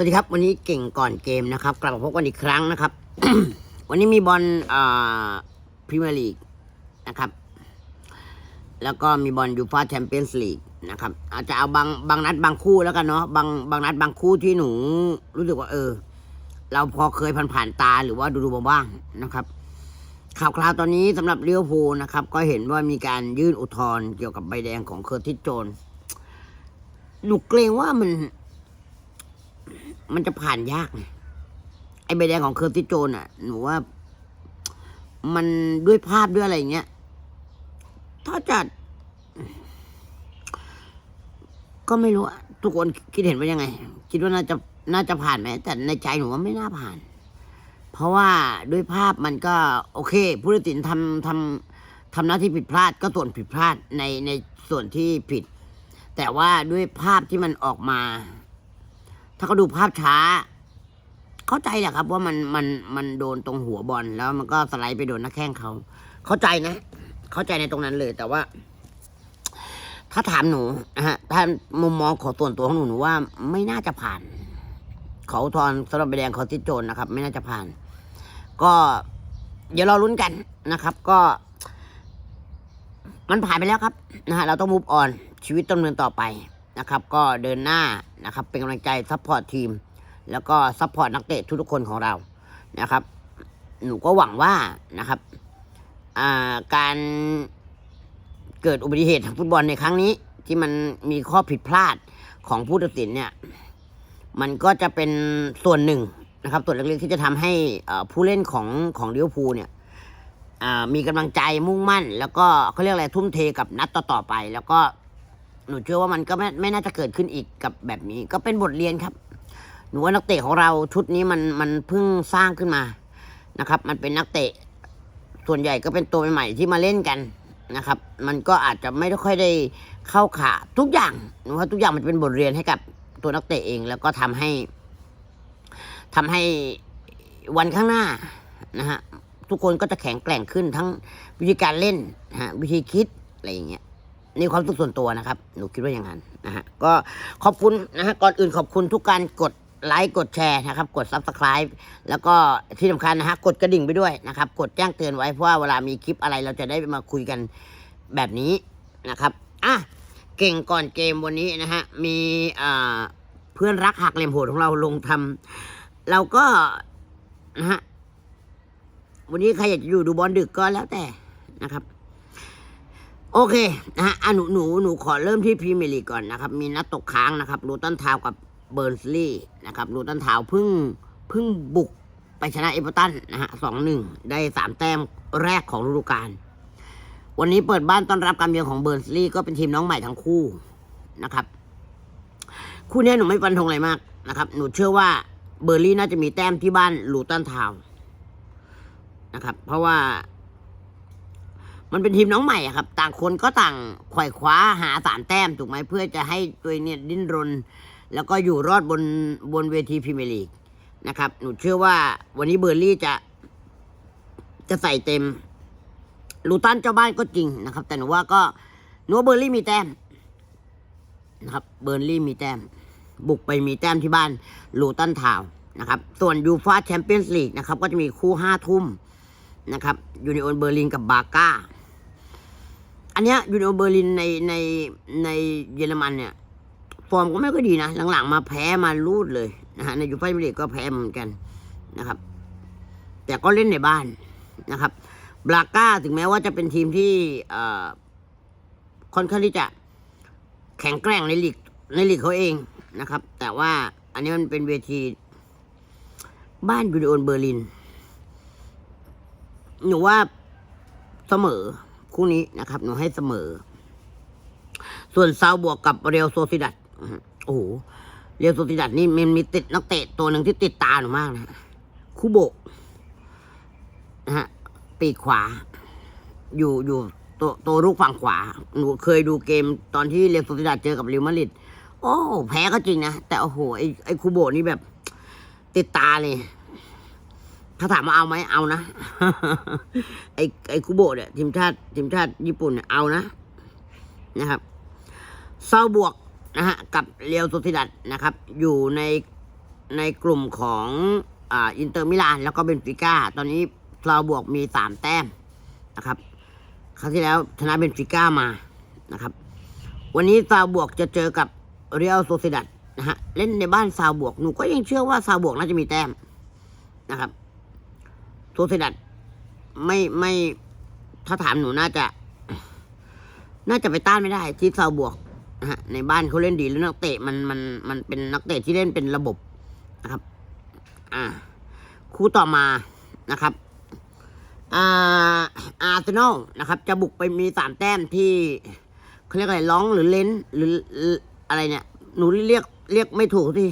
สวัสดีครับ วันนี้เก่งก่อนเกมนะครับ กลับมาพบกันอีกครั้งนะครับ วันนี้มีบอลพรีเมียร์ลีกนะครับ แล้วก็มีบอลยูฟาแชมเปี้ยนส์ลีกนะครับ อาจจะเอาบางบางนัดบางคู่แล้วกันเนาะบางบางนัดบางคู่ที่หนูรู้สึกว่าเออ เราพอเคยผ่านผ่านๆตาหรือว่าดูดูบ้างนะครับ ข่าวคราวตอนนี้สำหรับเลี้ยวภูนะครับ ก็เห็นว่ามีการยื่นอุทธรณ์เกี่ยวกับใบแดงของเคอร์ติสโจนหนูเกรงว่ามัน มันจะผ่านยากไงไอ้ใบแดงของเคอร์ติโจนอะหนูว่า มันด้วยภาพด้วยอะไรอย่างเงี้ยถ้าจะก็ไม่รู้อะทุกคนคิดเห็นว่ายังไง คิดว่าน่าจะน่าจะผ่านไหมแต่ในใจหนูว่าไม่น่าผ่าน เพราะว่าด้วยภาพมันก็ โอเค ผู้ตัดสินทำทำทำหน้าที่ผิดพลาด ก็ส่วนผิดพลาดในในส่วนที่ผิด แต่ว่าด้วยภาพที่มันออกมา ถ้าเขาดูภาพช้า เข้าใจแหละครับ ว่ามันมันมันโดนตรงหัวบอลแล้วมันก็สไลด์ไปโดนหน้าแข้งเขา เข้าใจนะ เข้าใจในตรงนั้นเลย แต่ว่า ถ้าถามหนูนะฮะถ้ามุมมองของส่วนตัวของหนูหนูว่าไม่น่าจะผ่าน เขาทอนสำหรับใบแดงเขาติดโจรนะครับ ไม่น่าจะผ่าน ก็เดี๋ยวเราลุ้นกันนะครับ ก็ มันผ่านไปแล้วครับนะฮะเราต้องมูฟออนชีวิตต้องเดินต่อไป นะครับ ก็เดินหน้านะครับ เป็นกำลังใจซัพพอร์ตทีม แล้วก็ซัพพอร์ตนักเตะทุกๆคนของเรานะครับ หนูก็หวังว่านะครับการเกิดอุบัติเหตุทางฟุตบอลในครั้งนี้ ที่มันมีข้อผิดพลาดของผู้ตัดสินเนี่ย มันก็จะเป็นส่วนหนึ่งนะครับ ส่วนเล็กๆที่จะทำให้ผู้เล่นของของลิเวอร์พูเนี่ยมีกำลังใจมุ่งมั่น แล้วก็เขาเรียกอะไรทุ่มเทกับนัดต่อๆไป แล้วก็ หนูเชื่อว่ามันก็ไม่ไม่น่าจะเกิดขึ้นอีกกับแบบนี้ ก็เป็นบทเรียนครับ หนูว่านักเตะของเราชุดนี้มันมันเพิ่งสร้างขึ้นมานะครับ มันเป็นนักเตะส่วนใหญ่ก็เป็นตัวใหม่ๆที่มาเล่นกันนะครับ มันก็อาจจะไม่ได้ค่อยได้เข้าขาทุกอย่างหนูว่าทุกอย่างมันเป็นบทเรียนให้กับตัวนักเตะเอง แล้วก็ทำให้ทำให้วันข้างหน้านะฮะทุกคนก็จะแข็งแกร่งขึ้นทั้งวิธีการเล่นนะฮะวิธีคิดอะไรอย่างเงี้ย ในความสึกส่วนตัวนะครับ หนูคิดว่าอย่างนั้นนะฮะก็ขอบคุณนะฮะก่อนอื่นขอบคุณทุกการกดไลค์กดแชร์นะครับ กด subscribe แล้วก็ที่สำคัญนะฮะกดกระดิ่งไปด้วยนะครับ กดแจ้งเตือนไว้เพราะว่าเวลามีคลิปอะไรเราจะได้มาคุยกันแบบนี้นะครับอะเก่งก่อนเกมวันนี้นะฮะมีเพื่อนรักหักเหลี่ยมโหดของเราลงทำเราก็นะฮะวันนี้ใครอยากจะอยู่ดูบอลดึกก็แล้วแต่นะครับ โอเคนะฮะอะหนูหนูหนูขอเริ่มที่พรีเมียร์ลีกก่อนนะครับ มีนัดตกค้างนะครับลูตันทาวกับเบิร์นสลีย์นะครับลูตันทาวเพิ่งเพิ่งบุกไปชนะเอเวอร์ตันนะฮะสองหนึ่งได้สามแต้มแรกของฤดูกาลวันนี้เปิดบ้านต้อนรับการเยือนของเบิร์นสลีย์ก็เป็นทีมน้องใหม่ทั้งคู่นะครับ คู่นี้หนูไม่ฟันธงอะไรมากนะครับ หนูเชื่อว่าเบอร์ลี่น่าจะมีแต้มที่บ้านลูตันทาวนะครับ เพราะว่า มันเป็นทีมน้องใหม่อะครับ ต่างคนก็ต่างไขว่คว้าหาสามแต้มถูกไหมเพื่อจะให้ตัวเนี่ยดิ้นรน แล้วก็อยู่รอดบนบนเวทีพรีเมียร์ลีกนะครับหนูเชื่อว่าวันนี้เบอร์ลี่จะจะใส่เต็มลูตันเจ้าบ้านก็จริงนะครับ แต่หนูว่าก็หนูว่าเบอร์ลี่มีแต้มนะครับเบอร์ลี่มีแต้ม บุกไปมีแต้มที่บ้านลูตันทาวนะครับส่วนยูฟาแชมเปี้ยนส์ลีกนะครับก็จะมีคู่ห้าทุ่มนะครับยูนิโอนเบอร์ลินกับบาก้า อันเนี้ยยูนิโอนเบอร์ลินในในในเยอรมันเนี่ย ฟอร์มก็ไม่ค่อยดีนะ หลังๆ มาแพ้มาลูดเลยนะฮะในยูฟ่าแชมเปี้ยนลีกก็แพ้เหมือนกันนะครับ แต่ก็เล่นในบ้านนะครับบาก้าถึงแม้ว่าจะเป็นทีมที่เอ่อค่อนข้างที่จะแข็งแกร่งในลีกในลีกเขาเองนะครับ แต่ว่าอันนี้มันเป็นเวที บ้านยูนิโอนเบอร์ลินหนูว่าเสมอ คู่นี้นะครับ หนูให้เสมอ ส่วนซาวบวกกับเรียวโซซิดัดโอ้โหเรียวโซซิดัดนี่มันมีติดนักเตะตัวหนึ่งที่ติดตาหนูมากนะคูโบะนะฮะปีกขวา อยู่อยู่ตัวตัวลูกฝั่งขวา หนูเคยดูเกมตอนที่เรียวโซซิดัดเจอกับเรอัลมาริดโอ้แพ้ก็จริงนะ แต่โอ้โหไอไอคูโบะนี่แบบ ติดตาเลย ถ้าถามมาเอาไหมเอานะ ไอ้ไอ้คุโบะเนี่ยทีมชาติทีมชาติญี่ปุ่นเนี่ยเอานะนะครับเซาบวกนะฮะกับเรียวโซซิดัดนะครับ อยู่ในในกลุ่มของอ่าอินเตอร์มิลานแล้วก็เบนฟิก้า ตอนนี้เราบวกมีสามแต้มนะครับครั้งที่แล้วชนะเบนฟิก้ามานะครับ วันนี้ซาวบวกจะเจอกับเรียลโซซิดัดนะฮะเล่นในบ้านซาวบวกหนูก็ยังเชื่อว่าซาวบวกน่าจะมีแต้มนะครับ โซซิดัดไม่ไม่ถ้าถามหนูน่าจะ น่าจะไปต้านไม่ได้ที่ซาวบวกนะฮะในบ้านเขาเล่นดีแล้วนักเตะมันมันมันเป็นนักเตะที่เล่นเป็นระบบนะครับ อ่า คู่ต่อมานะครับอ่าอาร์เซนอลนะครับ จะบุกไปมีสามแต้มที่เขาเรียกอะไรร้องหรือเลนหรืออะไรเนี่ย หนูเรียกเรียกไม่ถูกที่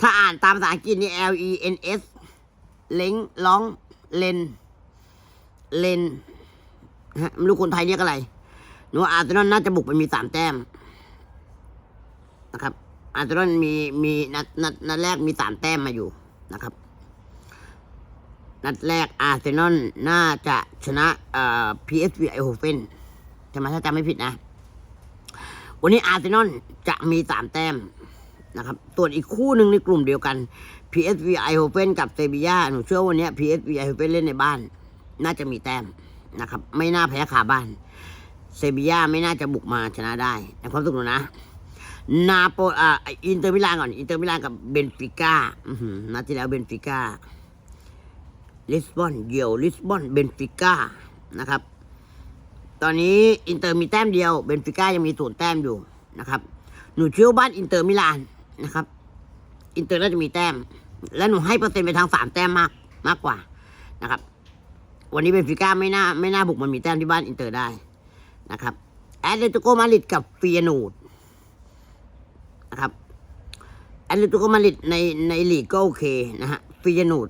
ถ้าอ่านตามภาษาอังกฤษนี่ L E N S เล้งร้อง เลน เลนฮะไม่รู้คนไทยเรียกอะไรหนูว่าอาร์เซนอลน่าจะบุกไปมีสามแต้มนะครับ อาร์เซนอลมีมีนัดนัดนัดแรกมีสามแต้มมาอยู่นะครับ นัดแรกอาร์เซนอลน่าจะชนะเอ่อ PSV ไอโฮเฟนใช่ไหมถ้าจำไม่ผิดนะ วันนี้อาร์เซนอลจะมีสามแต้ม นะครับส่วนอีกคู่หนึ่งในกลุ่มเดียวกัน PSV ไอโฮเฟนกับเซบียาหนูเชื่อวันนี้ PSV ไอโฮเฟนเล่นในบ้าน น่าจะมีแต้มนะครับ ไม่น่าแพ้ขาบ้าน เซบียาไม่น่าจะบุกมาชนะได้ในความสุขหนูนะ นาโปอ่าอินเตอร์มิลานก่อน อินเตอร์มิลานกับเบนฟิก้านัดที่แล้วเบนฟิก้าลิสบอนเดี่ยวลิสบอนเบนฟิก้านะครับ ตอนนี้อินเตอร์มีแต้มเดียวเบนฟิก้ายังมีศูนย์แต้มอยู่นะครับ หนูเชื่อบ้านอินเตอร์มิลาน นะครับ อินเตอร์น่าจะมีแต้ม และหนูให้เปอร์เซ็นต์ไปทางสามแต้มมากมากกว่านะครับ วันนี้เบนฟิก้าไม่น่าไม่น่าบุกมันมีแต้มที่บ้านอินเตอร์ได้นะครับแอตเลติโกมาดริดกับฟียนูดนะครับแอตเลติโกมาดริดในในลีกก็โอเคนะฮะฟียนูด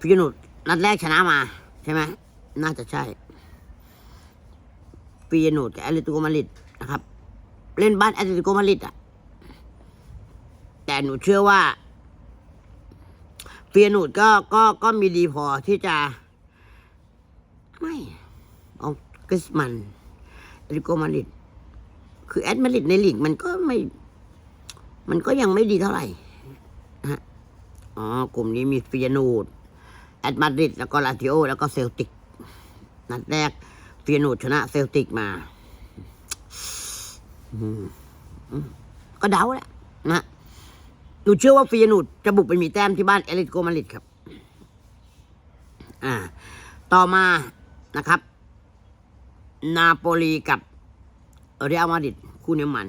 ฟิกนุดนัดแรกชนะมาใช่ไหมน่าจะใช่ฟียนูดกับแอตเลติโกมาดริดนะครับ เล่นบ้านแอตเลติโกมาดริดอะ แต่หนูเชื่อว่าฟียนูดก็ก็ก็มีดีพอที่จะ ไม่เอากริสมันแอตเลติโกมาดริดคือแอตมาริดในลีกมันก็ไม่ มันก็ยังไม่ดีเท่าไหร่ฮะอ๋อกลุ่มนี้มีฟียนูดแอตมาริดแล้วก็ลาติโอ แล้วก็เซลติก นัดแรกเฟียนูดชนะเซลติกมาก็เดาแหละนะ หนูเชื่อว่าฟียนูดจะบุกไปมีแต้มที่บ้านเอลิโกมาริดครับ อ่า ต่อมานะครับ นาโปลีกับเรอัลมาดริดคู่นี้มัน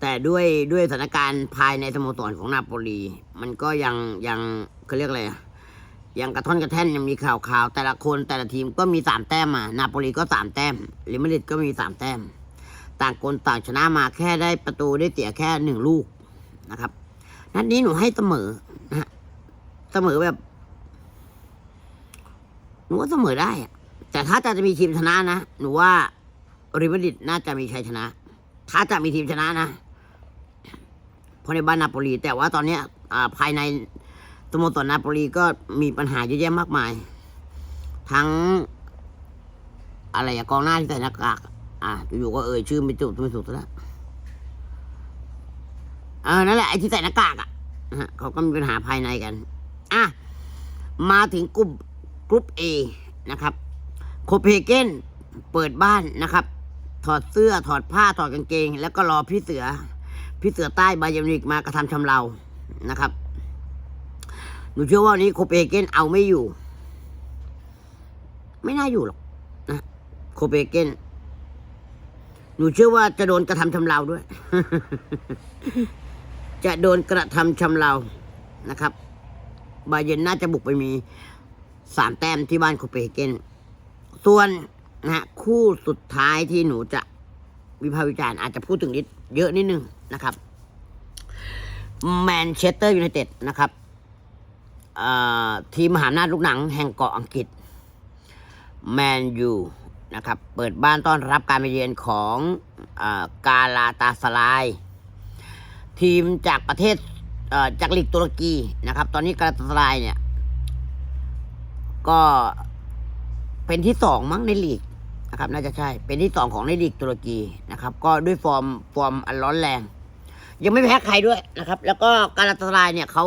แต่ด้วยด้วยสถานการณ์ภายในสโมสรของนาโปลี มันก็ยังยังเขาเรียกอะไรยังกระท่อนกระแท่นยังมีข่าวข่าวแต่ละคนแต่ละทีมก็มีสามแต้มมานาโปลีก็สามแต้มลิมาดริดก็มีสามแต้ม ต่างคนต่างชนะมาแค่ได้ประตูได้เสียแค่หนึ่งลูก นะครับ นัดนี้หนูให้เสมอนะฮะเสมอแบบหนูว่าเสมอได้อะแต่ถ้าจะมีทีมชนะนะหนูว่าริมาดริดน่าจะมีชัยชนะ ถ้าจะมีทีมชนะนะเพราะในบ้านนาโปลีแต่ว่าตอนเนี้ยภายในสโมสรนาโปลีก็มีปัญหาเยอะแยะมากมาย ทั้ง อะไรอะกองหน้าที่ใส่หน้ากากอะอยู่ๆก็เอ่ยชื่อไม่จุดไม่สุดแล้ว เออนั่นแหละไอ้ที่ใส่หน้ากากอะนะเขาก็มีปัญหาภายในกันอะมาถึงกลุ่มกรุ๊ป A นะครับ โคเปเกนเปิดบ้านนะครับ ถอดเสื้อถอดผ้าถอดกางเกง แล้วก็รอพี่เสือ พี่เสือใต้บายอร์มิวนิกมากระทำชำเรานะครับหนูเชื่อว่านี้โคเปเกนเอาไม่อยู่ ไม่น่าอยู่หรอกนะโคเปเฮเกนหนูเชื่อว่าจะโดนกระทำชำเราด้วย จะโดนกระทำชำเรานะครับบาเยนน่าจะบุกไปมีสามแต้มที่บ้านโคเปนเฮเกนส่วนนะฮะคู่สุดท้ายที่หนูจะวิพากษ์วิจารณ์อาจจะพูดถึงนิดเยอะนิดนึงนะครับแมนเชสเตอร์ยูไนเต็ดนะครับทีมมหาอำนาจลูกหนังแห่งเกาะอังกฤษแมนยูนะครับ เปิดบ้านต้อนรับการไปเยือนของออกาลาตาสลาย ทีมจากประเทศเอ่อจากลีกตุรกีนะครับ ตอนนี้กาลาตาสลายเนี่ย ก็เป็นที่สองมั้งในลีกนะครับ น่าจะใช่ เป็นที่สองของในลีกตุรกีนะครับ ก็ด้วยฟอร์มฟอร์มอันร้อนแรง ยังไม่แพ้ใครด้วยนะครับ แล้วก็การาตาลายเนี่ยเขา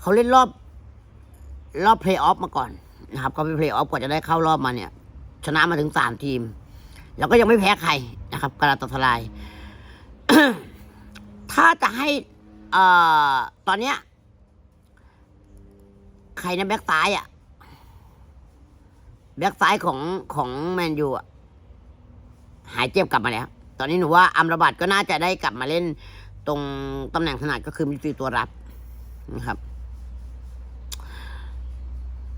เขาเล่นรอบรอบเพลย์ออฟมาก่อนนะครับเขาไปเพลย์ออฟกว่าจะได้เข้ารอบมาเนี่ย ชนะมาถึงสามทีม แล้วก็ยังไม่แพ้ใครนะครับการาตาลาย ถ้าจะให้ เอ่อ ตอนเนี้ย ใครนะแบ็กซ้ายอะแบ็กซ้ายของของแมนยูอะหายเจ็บกลับมาแล้ว ตอนนี้หนูว่าอัมรบัตก็น่าจะได้กลับมาเล่น ตรงตำแหน่งถนัดก็คือมิดฟิลด์ตัวรับนะครับ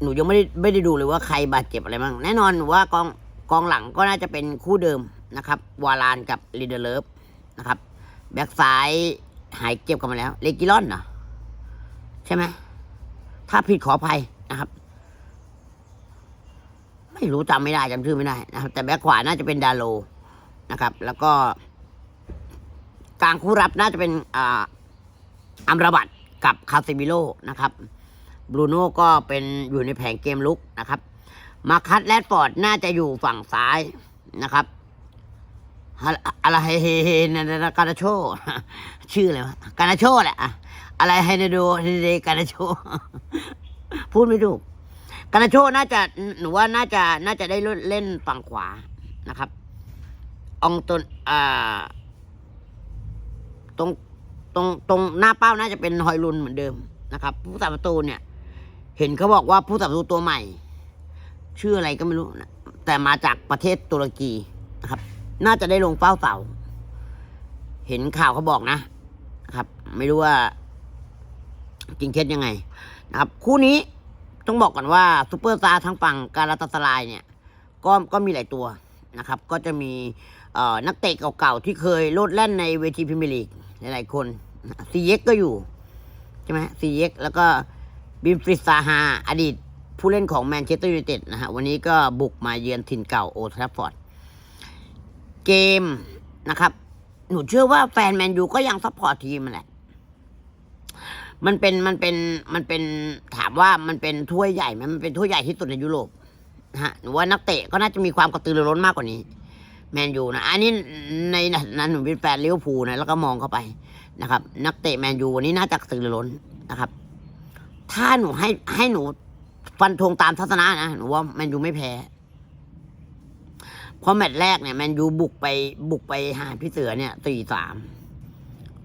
หนูยังไม่ได้ไม่ได้ดูเลยว่าใครบาดเจ็บอะไรบ้างแน่นอนหนูว่ากองกองหลังก็น่าจะเป็นคู่เดิมนะครับ วาลานกับลีเดอร์ลฟนะครับ แบ็กซ้ายหายเจ็บกลับมาแล้ว เลกิลอนเหรอ ใช่ไหม ถ้าผิดขออภัยนะครับ ไม่รู้จำไม่ได้จำชื่อไม่ได้นะครับ แต่แบ็คขวาน่าจะเป็นดาโลนะครับ แล้วก็กลางคู่รับน่าจะเป็นอัมราบัตกับคาซิมิโลนะครับ บรูโน่ก็เป็นอยู่ในแผงเกมลุกนะครับ มาคัตแรดฟอร์ดน่าจะอยู่ฝั่งซ้ายนะครับ อะไรเฮเฮเฮนาการาโช ชื่ออะไรวะการาโชแหละอะอะไรไฮนโดเฮเดการาโช พูดไม่ถูกการาโชน่าจะหนูว่าน่าจะน่าจะได้เล่นฝั่งขวานะครับ องตนอ่าตรงตรงตรงหน้าเป้าน่าจะเป็นฮอยลุนเหมือนเดิมนะครับ ผู้สาประตูเนี่ย เห็นเขาบอกว่าผู้สาประตูตัวใหม่ ชื่ออะไรก็ไม่รู้นะแต่มาจากประเทศตุรกีนะครับ น่าจะได้ลงเฝ้าเสาเห็นข่าวเขาบอกนะครับ ไม่รู้ว่าจริงเท็จยังไง นะครับ คู่นี้ต้องบอกก่อนว่าซูเปอร์สตาร์ทั้งฝั่งการาตาสลายเนี่ย ก็ก็มีหลายตัวนะครับ ก็จะมีนักเตะเก่าๆ ที่เคยโลดแล่นในเวทีพรีเมียร์ลีกหลายๆคนซีเย็กก็อยู่ ใช่ไหมซีเย็กแล้วก็บิมฟริสซาฮาอดีตผู้เล่นของแมนเชสเตอร์ยูไนเต็ดนะฮะวันนี้ก็บุกมาเยือนถิ่นเก่าโอทราฟอร์ด เกมนะครับ หนูเชื่อว่าแฟนแมนยูก็ยังซัพพอร์ตทีมแหละ มันเป็นมันเป็นมันเป็นถามว่ามันเป็นถ้วยใหญ่ไหมมันเป็นถ้วยใหญ่ที่สุดในยุโรปนะฮะหนูว่านักเตะก็น่าจะมีความกระตือรือร้นมากกว่านี้ แมนยูนะอันนี้ในนั้นหนูเป็นแฟนลิเวอร์พูลนะแล้วก็มองเข้าไปนะครับ นักเตะแมนยูวันนี้น่าจะกระตือรือร้นนะครับ ถ้าหนูให้ให้หนูฟันธงตามทัศนะนะหนูว่าแมนยูไม่แพ้ เพราะแมตช์แรกเนี่ยแมนยูบุกไปบุกไปหาพี่เสือเนี่ยสี่สาม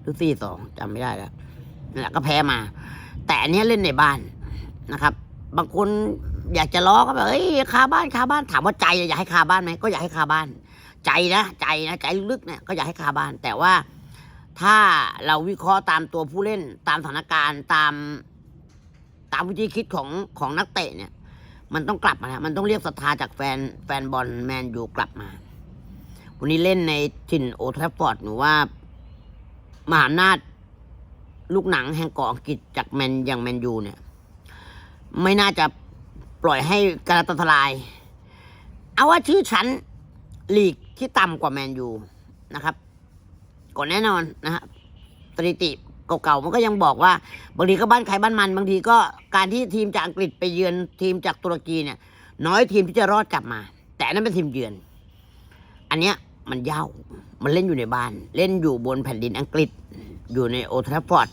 หรือสี่สองจำไม่ได้แล้วนั่นแหละก็แพ้มา แต่อันนี้เล่นในบ้านนะครับ บางคนอยากจะล้อก็แบบเอ้ยคาบ้านคาบ้านถามว่าใจอยากให้คาบ้านไหมก็อยากให้คาบ้าน ใจนะใจนะใจลึกๆเนี่ยก็อยากให้คาบ้าน แต่ว่าถ้าเราวิเคราะห์ตามตัวผู้เล่นตามสถานการณ์ตาม ตามวิธีคิดของของนักเตะเนี่ย มันต้องกลับมาแล้วมันต้องเรียกศรัทธาจากแฟนแฟนบอลแมนยูกลับมา วันนี้เล่นในถิ่นโอทราฟฟอร์ดหนูว่ามหาอำนาจลูกหนังแห่งเกาะอังกฤษจากแมนอย่างแมนยูเนี่ย ไม่น่าจะปล่อยให้การาตาลาย เอาว่าชื่อชั้นลีกที่ต่ำกว่าแมนยูนะครับก็แน่นอนนะฮะสถิติ เก่าๆมันก็ยังบอกว่าบางทีก็บ้านใครบ้านมันบางทีก็การที่ทีมจากอังกฤษไปเยือนทีมจากตุรกีเนี่ย น้อยทีมที่จะรอดกลับมา แต่นั้นเป็นทีมเยือน อันเนี้ยมันเย่ามันเล่นอยู่ในบ้าน เล่นอยู่บนแผ่นดินอังกฤษ อยู่ในโอทราฟอร์ด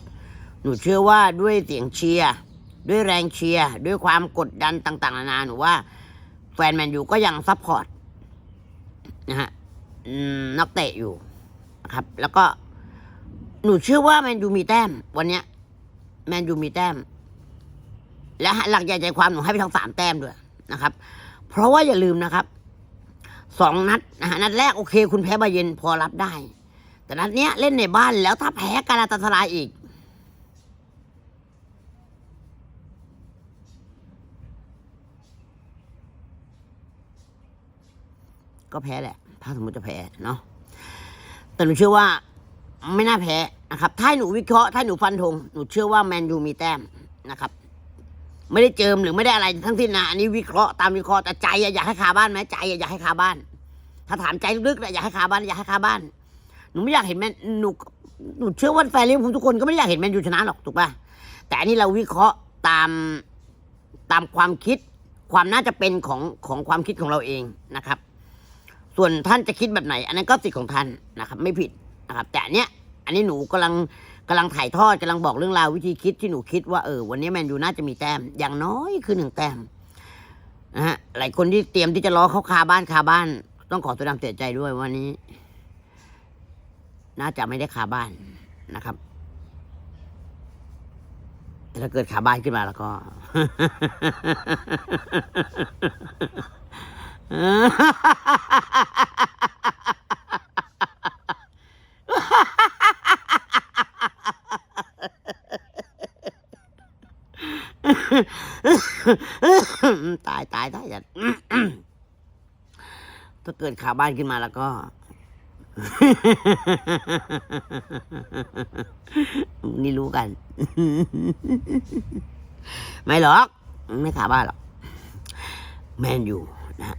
หนูเชื่อว่าด้วยเสียงเชียร์ด้วยแรงเชียร์ด้วยความกดดันต่างๆนานาหนูว่า แฟนแมนยูก็ยังซัพพอร์ตนะฮะนักเตะอยู่นะครับ แล้วก็ หนูเชื่อว่าแมนยูมีแต้ม วันเนี้ย แมนยูมีแต้ม และหลักใหญ่ใจความหนูให้ไปทั้งสามแต้มด้วยนะครับ เพราะว่าอย่าลืมนะครับสองนัดนะฮะนัดแรกโอเค คุณแพ้บาเยร์นพอรับได้ แต่นัดเนี้ยเล่นในบ้านแล้วถ้าแพ้การาตาสลายอีก ก็แพ้แหละ ถ้าสมมติจะแพ้เนาะแต่หนูเชื่อว่า ไม่น่าแพ้นะครับ ถ้าให้หนูวิเคราะห์ถ้าหนูฟันธงหนูเชื่อว่าแมนยูมีแต้มนะครับ ไม่ได้เจิมหรือไม่ได้อะไรทั้งสิ้นนะอันนี้วิเคราะห์ตามวิเคราะห์แต่ใจอะอยากให้คาบ้านไหมใจอะอยากให้คาบ้าน ถ้าถามใจลึกๆนะอยากให้คาบ้านอยากให้คาบ้าน หนูไม่อยากเห็นแมนหนูหนูเชื่อว่าแฟนลิเวอร์พูลทุกคนก็ไม่ได้อยากเห็นแมนยูชนะหรอกถูกป่ะแต่อันนี้เราวิเคราะห์ตามตามความคิด ความน่าจะเป็นของของความคิดของเราเองนะครับ ส่วนท่านจะคิดแบบไหน อันนั้นก็สิทธิ์ของท่านนะครับ ไม่ผิด นะครับแต่อันเนี้ยอันนี้หนูกำลังกำลังถ่ายทอดกำลังบอกเรื่องราววิธีคิดที่หนูคิดว่าเออวันนี้แมนยูน่าจะมีแต้มอย่างน้อยคือหนึ่งแต้มนะฮะหลายคนที่เตรียมที่จะล้อเขาคาบ้านคาบ้าน ต้องขอแสดงเสียใจด้วยวันนี้ น่าจะไม่ได้คาบ้านนะครับถ้าเกิดขาบ้านขึ้นมาแล้วก็ ตายตายตายจัดถ้าเกิดขาบ้านขึ้นมาแล้วก็นี่รู้กัน ไม่หรอก ไม่ขาบ้านหรอก แมนอยู่นะ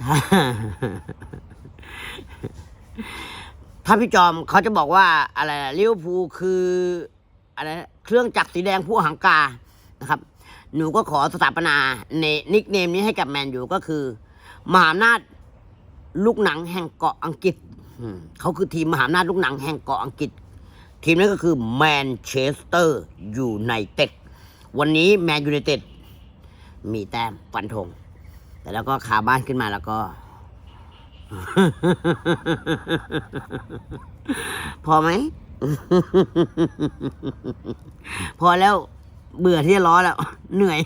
ถ้าถ้าพี่จอมเขาจะบอกว่าอะไรลิเวอร์พูลคือ อะไรเครื่องจักรสีแดงผู้หังกานะครับ หนูก็ขอสถาปนาในนิกเนมนี้ให้กับแมนยูก็คือ มหาอำนาจลูกหนังแห่งเกาะอังกฤษเขาคือทีมมหาอำนาจลูกหนังแห่งเกาะอังกฤษ ทีมนั้นก็คือแมนเชสเตอร์ยูไนเต็ดวันนี้แมนยูไนเต็ดมีแต้มฟันธงแต่แล้วก็ขาบ้านขึ้นมาแล้วก็ พอไหม พอแล้วเบื่อที่จะล้อแล้ว เหนื่อย